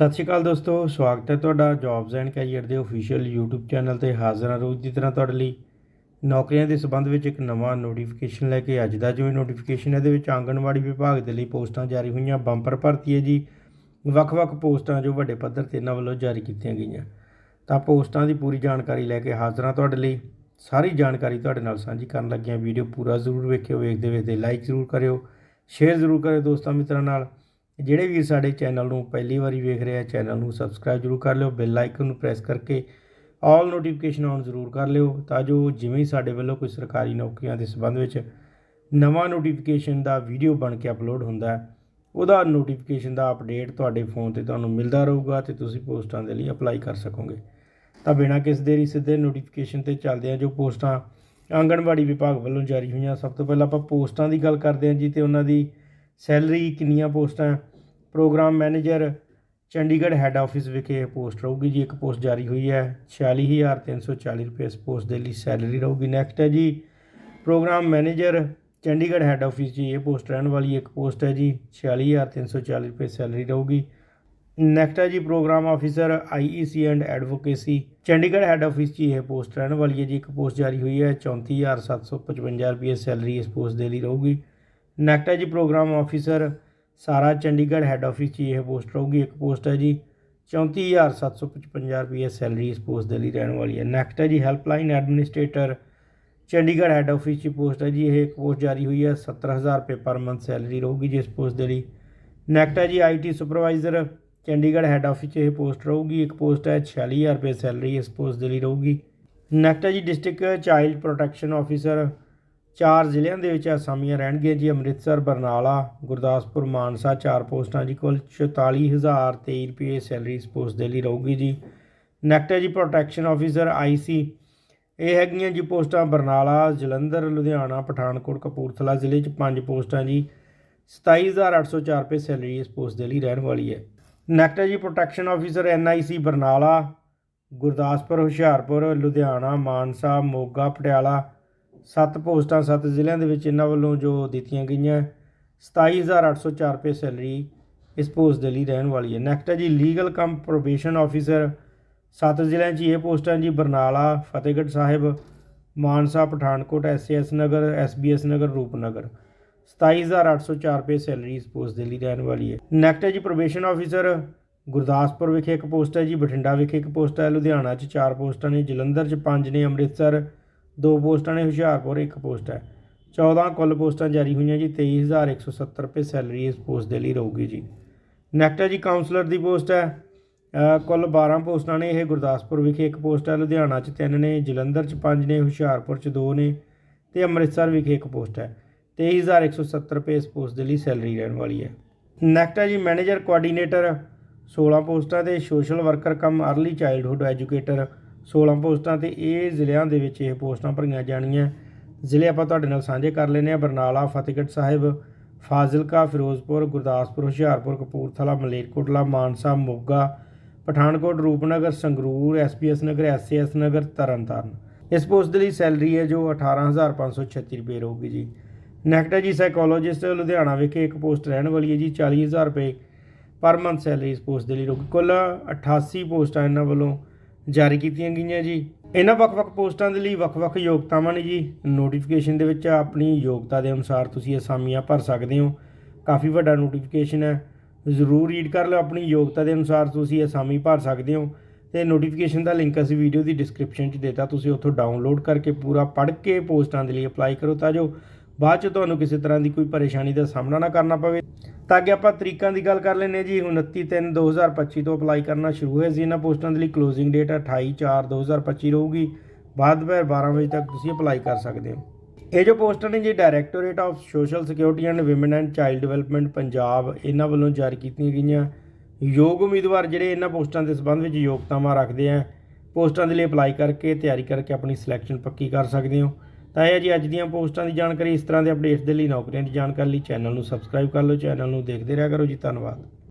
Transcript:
ਸਤਿ ਸ਼੍ਰੀ ਅਕਾਲ ਦੋਸਤੋ, ਸਵਾਗਤ ਹੈ ਤੁਹਾਡਾ ਜੌਬਸ ਐਂਡ ਕੈਰੀਅਰ ਦੇ ਅਫੀਸ਼ੀਅਲ YouTube ਚੈਨਲ ਤੇ ਹਾਜ਼ਰ ਹਾਂ ਰੋਜ਼ ਦੀ ਤਰ੍ਹਾਂ ਤੁਹਾਡੇ ਲਈ। ਨੌਕਰੀਆਂ ਦੇ ਸੰਬੰਧ ਵਿੱਚ ਇੱਕ ਨਵਾਂ ਨੋਟੀਫਿਕੇਸ਼ਨ ਲੈ ਕੇ ਅੱਜ ਦਾ ਜੋ ਨੋਟੀਫਿਕੇਸ਼ਨ ਹੈ ਦੇ ਵਿੱਚ ਆਂਗਣਵਾੜੀ ਵਿਭਾਗ ਦੇ ਲਈ ਪੋਸਟਾਂ ਜਾਰੀ ਹੋਈਆਂ ਬੰਪਰ ਭਰਤੀ ਹੈ ਜੀ। ਵੱਖ-ਵੱਖ ਪੋਸਟਾਂ ਜੋ ਵੱਡੇ ਪੱਧਰ ਤੇ ਇਹਨਾਂ ਵੱਲੋਂ ਜਾਰੀ ਕੀਤੀਆਂ ਗਈਆਂ। ਤਾਂ ਪੋਸਟਾਂ ਦੀ ਪੂਰੀ ਜਾਣਕਾਰੀ ਲੈ ਕੇ ਹਾਜ਼ਰ ਹਾਂ ਤੁਹਾਡੇ ਲਈ। ਸਾਰੀ ਜਾਣਕਾਰੀ ਤੁਹਾਡੇ ਨਾਲ ਸਾਂਝੀ ਕਰਨ ਲੱਗਿਆ ਵੀਡੀਓ ਪੂਰਾ ਜ਼ਰੂਰ ਵੇਖਿਓ ਵੇਖਦੇ ਵੇਖਦੇ ਲਾਈਕ ਜ਼ਰੂਰ ਕਰਿਓ ਸ਼ੇਅਰ ਜ਼ਰੂਰ ਕਰਿਓ ਦੋਸਤਾਂ ਮਿੱਤਰਾਂ ਨਾਲ। ਜਿਹੜੇ ਵੀ ਸਾਡੇ ਚੈਨਲ ਨੂੰ ਪਹਿਲੀ ਵਾਰੀ ਵੇਖ ਰਹੇ ਆ, ਚੈਨਲ ਨੂੰ ਸਬਸਕ੍ਰਾਈਬ ਜ਼ਰੂਰ ਕਰ ਲਿਓ ਬੈਲ ਆਈਕਨ ਨੂੰ ਪ੍ਰੈਸ ਕਰਕੇ ਆਲ ਨੋਟੀਫਿਕੇਸ਼ਨ ਆਨ ਜ਼ਰੂਰ ਕਰ ਲਿਓ, ਤਾਂ ਜੋ ਜਿਵੇਂ ਹੀ ਸਾਡੇ ਵੱਲੋਂ ਕੋਈ ਸਰਕਾਰੀ ਨੌਕਰੀਆਂ ਦੇ ਸੰਬੰਧ ਵਿੱਚ ਨਵਾਂ ਨੋਟੀਫਿਕੇਸ਼ਨ ਦਾ ਵੀਡੀਓ ਬਣ ਕੇ ਅਪਲੋਡ ਹੁੰਦਾ ਹੈ, ਉਹਦਾ ਨੋਟੀਫਿਕੇਸ਼ਨ ਦਾ ਅਪਡੇਟ ਤੁਹਾਡੇ ਫੋਨ ਤੇ ਤੁਹਾਨੂੰ ਮਿਲਦਾ ਰਹੂਗਾ ਤੇ ਤੁਸੀਂ ਪੋਸਟਾਂ ਦੇ ਲਈ ਅਪਲਾਈ ਕਰ ਸਕੋਗੇ। ਤਾਂ ਬਿਨਾਂ ਕਿਸ ਦੇਰੀ ਸਿੱਧੇ ਨੋਟੀਫਿਕੇਸ਼ਨ ਤੇ ਚੱਲਦੇ ਆ ਜੋ ਪੋਸਟਾਂ ਆਂਗਣਵਾੜੀ ਵਿਭਾਗ ਵੱਲੋਂ ਜਾਰੀ ਹੋਈਆਂ। ਸਭ ਤੋਂ ਪਹਿਲਾਂ ਆਪਾਂ ਪੋਸਟਾਂ ਦੀ ਗੱਲ ਕਰਦੇ ਹਾਂ ਜੀ ਤੇ ਉਹਨਾਂ ਦੀ ਸੈਲਰੀ ਕਿੰਨੀਆਂ ਪੋਸਟਾਂ? Program manager, Chandigarh head office ਵਿਖੇ ਇਹ ਪੋਸਟ ਰਹੂਗੀ ਜੀ, ਇੱਕ ਪੋਸਟ ਜਾਰੀ ਹੋਈ ਹੈ। 46340 ਰੁਪਏ ਇਸ ਪੋਸਟ ਦੇ ਲਈ ਸੈਲਰੀ ਰਹੂਗੀ। ਨੈਕਸਟ ਹੈ ਜੀ, program manager, Chandigarh head office ਜੀ, ਇਹ ਪੋਸਟ ਰਹਿਣ ਵਾਲੀ ਇੱਕ ਪੋਸਟ ਹੈ ਜੀ 46340 ਰੁਪਏ ਸੈਲਰੀ ਰਹੂਗੀ। ਨੈਕਸਟ ਹੈ ਜੀ, program officer IEC and advocacy Chandigarh head office 'ਚ ਇਹ ਪੋਸਟ ਰਹਿਣ ਵਾਲੀ ਹੈ ਜੀ, ਇੱਕ ਪੋਸਟ ਜਾਰੀ ਹੋਈ ਹੈ 34755 ਰੁਪਏ ਸੈਲਰੀ ਇਸ ਪੋਸਟ ਦੇ ਲਈ ਰਹੂਗੀ। ਨੈਕਸਟ ਹੈ ਜੀ ਪ੍ਰੋਗਰਾਮ ਆਫੀਸਰ ਸਾਰਾ ਚੰਡੀਗੜ੍ਹ ਹੈੱਡ ਆਫਿਸ 'ਚ ਇਹ ਪੋਸਟ ਰਹੂਗੀ, ਇੱਕ ਪੋਸਟ ਹੈ ਜੀ 34755 ਰੁਪਏ ਸੈਲਰੀ ਇਸ ਪੋਸਟ ਦੇ ਲਈ ਰਹਿਣ ਵਾਲੀ ਹੈ। ਨੈਕਸਟ ਹੈ ਜੀ helpline administrator Chandigarh head office 'ਚ ਪੋਸਟ ਹੈ ਜੀ, ਇਹ ਇੱਕ ਪੋਸਟ ਜਾਰੀ ਹੋਈ ਹੈ 70000 ਰੁਪਏ ਪਰ ਮੰਥ ਸੈਲਰੀ ਰਹੂਗੀ ਜੀ ਇਸ ਪੋਸਟ ਦੇ ਲਈ। ਨੈਕਸਟ ਹੈ ਜੀ IT supervisor Chandigarh head office 'ਚ ਇਹ ਪੋਸਟ ਰਹੂਗੀ, ਇੱਕ ਪੋਸਟ ਹੈ 46000 ਰੁਪਏ ਸੈਲਰੀ ਇਸ ਪੋਸਟ ਦੇ ਲਈ ਰਹੂਗੀ। ਨੈਕਸਟ ਹੈ ਜੀ ਡਿਸਟ੍ਰਿਕਟ ਚਾਈਲਡ ਪ੍ਰੋਟੈਕਸ਼ਨ ਆਫੀਸਰ ਚਾਰ ਜ਼ਿਲ੍ਹਿਆਂ ਦੇ ਵਿੱਚ ਅਸਾਮੀਆਂ ਰਹਿਣਗੀਆਂ ਜੀ, ਅੰਮ੍ਰਿਤਸਰ, ਬਰਨਾਲਾ, ਗੁਰਦਾਸਪੁਰ, ਮਾਨਸਾ, ਚਾਰ ਪੋਸਟਾਂ ਜੀ, ਕੁੱਲ 44023 ਰੁਪਏ ਸੈਲਰੀ ਇਸ ਪੋਸਟ ਦੇ ਲਈ ਰਹੂਗੀ ਜੀ। ਨੈਕਸਟ ਹੈ ਜੀ ਪ੍ਰੋਟੈਕਸ਼ਨ ਆਫੀਸਰ ਆਈਸੀ ਇਹ ਹੈਗੀਆਂ ਜੀ ਪੋਸਟਾਂ ਬਰਨਾਲਾ, ਜਲੰਧਰ, ਲੁਧਿਆਣਾ, ਪਠਾਨਕੋਟ, ਕਪੂਰਥਲਾ ਜ਼ਿਲ੍ਹੇ 'ਚ ਪੰਜ ਪੋਸਟਾਂ ਜੀ। 27804 ਰੁਪਏ ਸੈਲਰੀ ਇਸ ਪੋਸਟ ਦੇ ਲਈ ਰਹਿਣ ਵਾਲੀ ਹੈ। ਨੈਕਸਟ ਹੈ ਜੀ protection officer NIC Barnala, Gurdaspur, Hoshiarpur, Ludhiana, Mansa, Moga, Patiala ਸੱਤ ਪੋਸਟਾਂ, ਸੱਤ ਜ਼ਿਲ੍ਹਿਆਂ ਦੇ ਵਿੱਚ ਇਹਨਾਂ ਵੱਲੋਂ ਜੋ ਦਿੱਤੀਆਂ ਗਈਆਂ 27804 ਰੁਪਏ ਸੈਲਰੀ ਇਸ ਪੋਸਟ ਦੇ ਲਈ ਰਹਿਣ ਵਾਲੀ ਹੈ। ਨੈਕਸਟ ਹੈ ਜੀ ਲੀਗਲ ਕਮ ਪ੍ਰੋਬੇਸ਼ਨ ਆਫੀਸਰ ਸੱਤ ਜ਼ਿਲ੍ਹਿਆਂ 'ਚ ਇਹ ਪੋਸਟਾਂ ਜੀ, ਬਰਨਾਲਾ, ਫਤਿਹਗੜ੍ਹ ਸਾਹਿਬ, ਮਾਨਸਾ, ਪਠਾਨਕੋਟ ਐਸਐਸ ਨਗਰ ਐਸਬੀਐਸ ਨਗਰ, ਰੂਪਨਗਰ। 27804 ਰੁਪਏ ਸੈਲਰੀ ਇਸ ਪੋਸਟ ਦੇ ਲਈ ਰਹਿਣ ਵਾਲੀ ਹੈ। ਨੈਕਸਟ ਹੈ ਜੀ ਪ੍ਰੋਬੇਸ਼ਨ ਆਫੀਸਰ ਗੁਰਦਾਸਪੁਰ ਵਿਖੇ ਇੱਕ ਪੋਸਟ ਹੈ ਜੀ, ਬਠਿੰਡਾ ਵਿਖੇ ਇੱਕ ਪੋਸਟ ਹੈ, ਲੁਧਿਆਣਾ 'ਚ ਚਾਰ ਪੋਸਟਾਂ ਨੇ, ਜਲੰਧਰ 'ਚ ਪੰਜ ਨੇ, ਅੰਮ੍ਰਿਤਸਰ ਦੋ ਪੋਸਟਾਂ ਨੇ, ਹੁਸ਼ਿਆਰਪੁਰ ਇੱਕ ਪੋਸਟ ਹੈ। 14 ਕੁੱਲ ਪੋਸਟਾਂ ਜਾਰੀ ਹੋਈਆਂ ਜੀ 23170 ਰੁਪਏ ਸੈਲਰੀ ਇਸ ਪੋਸਟ ਦੇ ਲਈ ਰਹੂਗੀ ਜੀ। ਨੈਕਸਟ ਹੈ ਜੀ ਕਾਉਂਸਲਰ ਦੀ ਪੋਸਟ ਹੈ। ਕੁੱਲ 12 ਪੋਸਟਾਂ ਨੇ, ਇਹ ਗੁਰਦਾਸਪੁਰ ਵਿਖੇ ਇੱਕ ਪੋਸਟ ਹੈ, ਲੁਧਿਆਣਾ 'ਚ ਤਿੰਨ ਨੇ, ਜਲੰਧਰ 'ਚ ਪੰਜ ਨੇ, ਹੁਸ਼ਿਆਰਪੁਰ 'ਚ ਦੋ ਨੇ ਤੇ ਅੰਮ੍ਰਿਤਸਰ ਵਿਖੇ ਇੱਕ ਪੋਸਟ ਹੈ। 23170 ਰੁਪਏ ਇਸ ਪੋਸਟ ਦੇ ਲਈ ਸੈਲਰੀ ਰਹਿਣ ਵਾਲੀ ਹੈ। ਨੈਕਸਟ ਹੈ ਜੀ, ਮੈਨੇਜਰ ਕੋਆਰਡੀਨੇਟਰ 16 ਪੋਸਟਾਂ ਤੇ social worker cum, early childhood educator 16 ਪੋਸਟਾਂ ਤੇ ਇਹ ਜ਼ਿਲ੍ਹਿਆਂ ਦੇ ਵਿੱਚ ਇਹ ਪੋਸਟਾਂ ਭਰੀਆਂ ਜਾਣੀਆਂ। ਜ਼ਿਲ੍ਹੇ ਆਪਾਂ ਤੁਹਾਡੇ ਨਾਲ ਸਾਂਝੇ ਕਰ ਲੈਨੇ ਆ ਬਰਨਾਲਾ, ਫਤਿਹਗੜ੍ਹ ਸਾਹਿਬ, ਫਾਜ਼ਿਲਕਾ, ਫਿਰੋਜ਼ਪੁਰ, ਗੁਰਦਾਸਪੁਰ, ਹੁਸ਼ਿਆਰਪੁਰ, ਕਪੂਰਥਲਾ, ਮਲੇਰਕੋਟਲਾ, ਮਾਨਸਾ, ਮੋਗਾ, ਪਠਾਨਕੋਟ, ਰੂਪਨਗਰ, ਸੰਗਰੂਰ, ਐਸਪੀਐਸ ਨਗਰ, ਐਸਏਐਸ ਨਗਰ, ਤਰਨਤਾਰਨ। ਇਸ ਪੋਸਟ ਦੇ ਲਈ ਸੈਲਰੀ ਹੈ ਜੋ 18536 ਰੁਪਏ ਰਹੂਗੀ ਜੀ। ਨੈਕਸਟ ਹੈ ਜੀ ਸਾਈਕੋਲੋਜਿਸਟ ਲੁਧਿਆਣਾ ਵਿਖੇ ਇੱਕ ਪੋਸਟ ਰਹਿਣ ਵਾਲੀ ਹੈ ਜੀ 40000 ਰੁਪਏ ਪਰ ਮੰਥ ਸੈਲਰੀ ਇਸ ਪੋਸਟ ਦੇ ਲਈ ਰਹੂਗੀ। ਕੁੱਲ 88 ਪੋਸਟਾਂ ਇਹਨਾਂ ਵੱਲੋਂ ਜਾਰੀ ਕੀਤੀਆਂ ਗਈਆਂ ਜੀ। ਇਹਨਾਂ ਵੱਖ-ਵੱਖ ਪੋਸਟਾਂ ਦੇ ਲਈ ਵੱਖ-ਵੱਖ ਯੋਗਤਾਵਾਂ ਨੇ ਜੀ। ਨੋਟੀਫਿਕੇਸ਼ਨ ਦੇ ਵਿੱਚ ਆਪਣੀ ਯੋਗਤਾ ਦੇ ਅਨੁਸਾਰ ਤੁਸੀਂ ਅਸਾਮੀਆਂ ਭਰ ਸਕਦੇ ਹੋ। ਕਾਫੀ ਵੱਡਾ ਨੋਟੀਫਿਕੇਸ਼ਨ ਹੈ। ਜ਼ਰੂਰ ਰੀਡ ਕਰ ਲਓ। ਆਪਣੀ ਯੋਗਤਾ ਦੇ ਅਨੁਸਾਰ ਤੁਸੀਂ ਅਸਾਮੀ ਭਰ ਸਕਦੇ ਹੋ। ਤੇ ਨੋਟੀਫਿਕੇਸ਼ਨ ਦਾ ਲਿੰਕ ਅਸੀਂ ਵੀਡੀਓ ਦੀ ਡਿਸਕ੍ਰਿਪਸ਼ਨ 'ਚ ਦੇਤਾ। ਤੁਸੀਂ ਉੱਥੋਂ ਡਾਊਨਲੋਡ ਕਰਕੇ ਪੂਰਾ ਪੜ੍ਹ ਕੇ ਪੋਸਟਾਂ ਦੇ ਲਈ ਅਪਲਾਈ ਕਰੋ ਤਾਂ ਜੋ ਬਾਅਦ 'ਚ ਤੁਹਾਨੂੰ ਕਿਸੇ ਤਰ੍ਹਾਂ ਦੀ ਕੋਈ ਪਰੇਸ਼ਾਨੀ ਦਾ ਸਾਹਮਣਾ ਨਾ ਕਰਨਾ ਪਵੇ। ਤਾਂ ਕਿ ਆਪਾਂ ਤਰੀਕਾਂ ਦੀ ਗੱਲ ਕਰ ਲੈਂਦੇ ਜੀ। 29 3 2025 ਤੋਂ ਅਪਲਾਈ ਕਰਨਾ ਸ਼ੁਰੂ ਹੋਇਆ ਸੀ। ਇਹਨਾਂ ਪੋਸਟਾਂ ਦੇ ਲਈ ਕਲੋਜ਼ਿੰਗ ਡੇਟ 28 4 2025 ਰਹੂਗੀ। ਬਾਅਦ ਦੁਪਹਿਰ 12 ਵਜੇ ਤੱਕ ਤੁਸੀਂ ਅਪਲਾਈ ਕਰ ਸਕਦੇ ਹੋ। ਇਹ ਜੋ ਪੋਸਟਾਂ ਨੇ ਜੀ directorate of social security and women and child development Punjab, ਇਹਨਾਂ ਵੱਲੋਂ ਜਾਰੀ ਕੀਤੀਆਂ ਗਈਆਂ। ਯੋਗ ਉਮੀਦਵਾਰ ਜਿਹੜੇ ਇਹਨਾਂ ਪੋਸਟਾਂ ਦੇ ਸੰਬੰਧ ਵਿੱਚ ਯੋਗਤਾਵਾਂ ਰੱਖਦੇ ਆ, ਪੋਸਟਾਂ ਦੇ ਲਈ ਅਪਲਾਈ ਕਰਕੇ, ਤਿਆਰੀ ਕਰਕੇ ਆਪਣੀ ਸਿਲੈਕਸ਼ਨ ਪੱਕੀ ਕਰ ਸਕਦੇ ਹੋ। ਤਾਂ ਇਹ ਜੀ, ਅੱਜ ਦੀਆਂ ਪੋਸਟਾਂ ਦੀ ਜਾਣਕਾਰੀ, ਇਸ ਤਰ੍ਹਾਂ ਦੇ ਅਪਡੇਟਸ ਦੇ ਲਈ ਨੌਕਰੀਆਂ ਦੀ ਜਾਣਕਾਰੀ ਲਈ ਚੈਨਲ ਨੂੰ ਸਬਸਕ੍ਰਾਈਬ ਕਰ ਲਓ, ਚੈਨਲ ਨੂੰ ਦੇਖਦੇ ਰਿਹਾ ਕਰੋ ਜੀ, ਧੰਨਵਾਦ।